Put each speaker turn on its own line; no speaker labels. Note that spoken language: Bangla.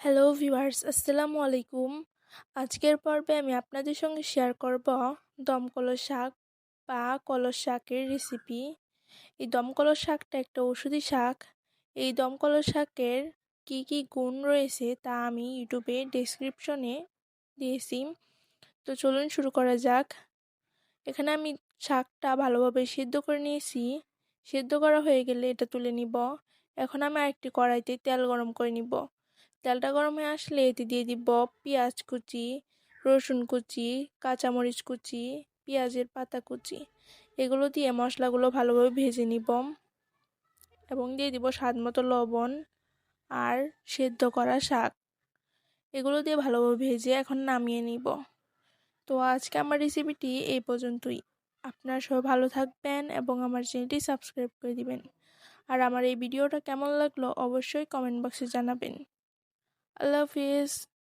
হ্যালো ভিউয়ার্স আসসালামু আলাইকুম আজকের পর্বে আমি আপনাদের সঙ্গে শেয়ার করব দমকল শাক বা কলস শাকের রেসিপি এই দমকল শাকটা একটা ওষুধি শাক। এই দমকল শাকের কি কি গুণ রয়েছে তা আমি ইউটিউবে ডেসক্রিপশনে দিয়েছি। তো চলুন শুরু করা যাক। এখানে আমি শাকটা ভালোভাবে সিদ্ধ করে নিয়েছি। সিদ্ধ করা হয়ে গেলে এটা তুলে নিব। এখন আমি আরেকটি কড়াইতে তেল গরম করে নিব। তেলটা গরম হয়ে আসলে এতে দিয়ে দিব পেঁয়াজ কুচি, রসুন কুচি, কাঁচামরিচ কুচি, পেঁয়াজের পাতা কুচি। এগুলো দিয়ে মশলাগুলো ভালোভাবে ভেজে নিব এবং দিয়ে দিব স্বাদ মতো লবণ আর সেদ্ধ করা শাক। এগুলো দিয়ে ভালোভাবে ভেজে এখন নামিয়ে নিব। তো আজকে আমার রেসিপিটি এই পর্যন্তই। আপনারা সবাই ভালো থাকবেন এবং আমার চ্যানেলটি সাবস্ক্রাইব করে দিবেন। আর আমার এই ভিডিওটা কেমন লাগল অবশ্যই কমেন্ট বক্সে জানাবেন। love is